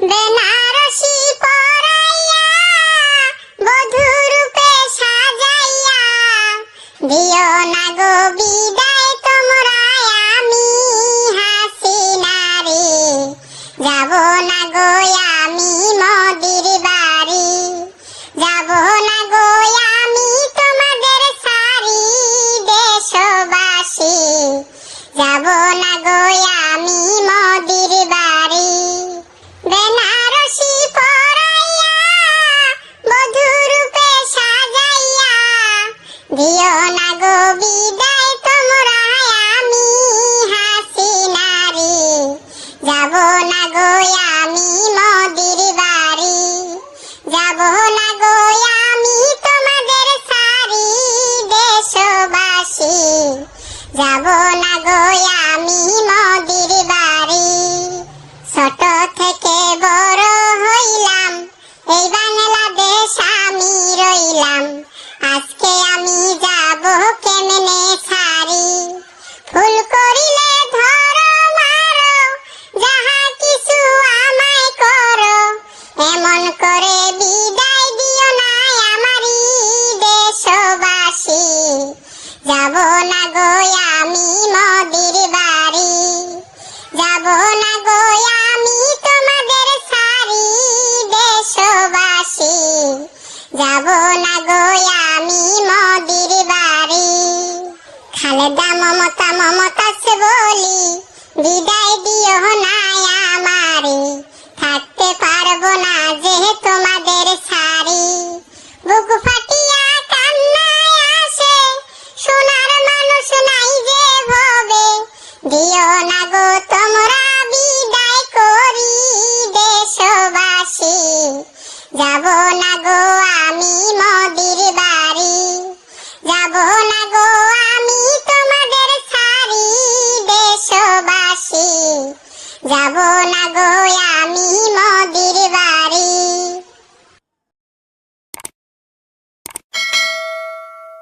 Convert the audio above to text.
বেনারসি পরাইয়া বধূরূপে সাজাইয়া দিও না গো বিদায় তোমরা, আমি হাসিনারে যাব না গো আমি মদির বাড়ি। যাব না গো আমি তোমাদের সারি দেশবাসী। যাব না গো মদির বাড়ি। বেনারসি পরাইয়া সাজাইয়া, দিও না বিদায় তোমরা, আমি হাসিনারি যাব না আমি মদির বাড়ি। যাব না গো আমি সারি দেশবাসী। যাব না গো রইলাম আজকে আমি যাব কেমনে ছাড়ি ফুল করিলে ধরো মারো, যাহা কিছু আমায় করো। এমন করে বিদায় দিও না আমারই দেশবাসী। যাব না গো আমি মদির বাড়ি। যাব না গো যাব গো আমি মদির বাড়ি। খালেদা মমতা মমতা সে বলি, বিদায় দিও না আমারে। থাকতে পারব না যে তোমাদের সারি বুক ফাটিয়া কান্নায় আসে, সোনার মানুষ নাই যে ভবে। দিও না গো তোমরা যাব না গো আমি মদির বাড়ি।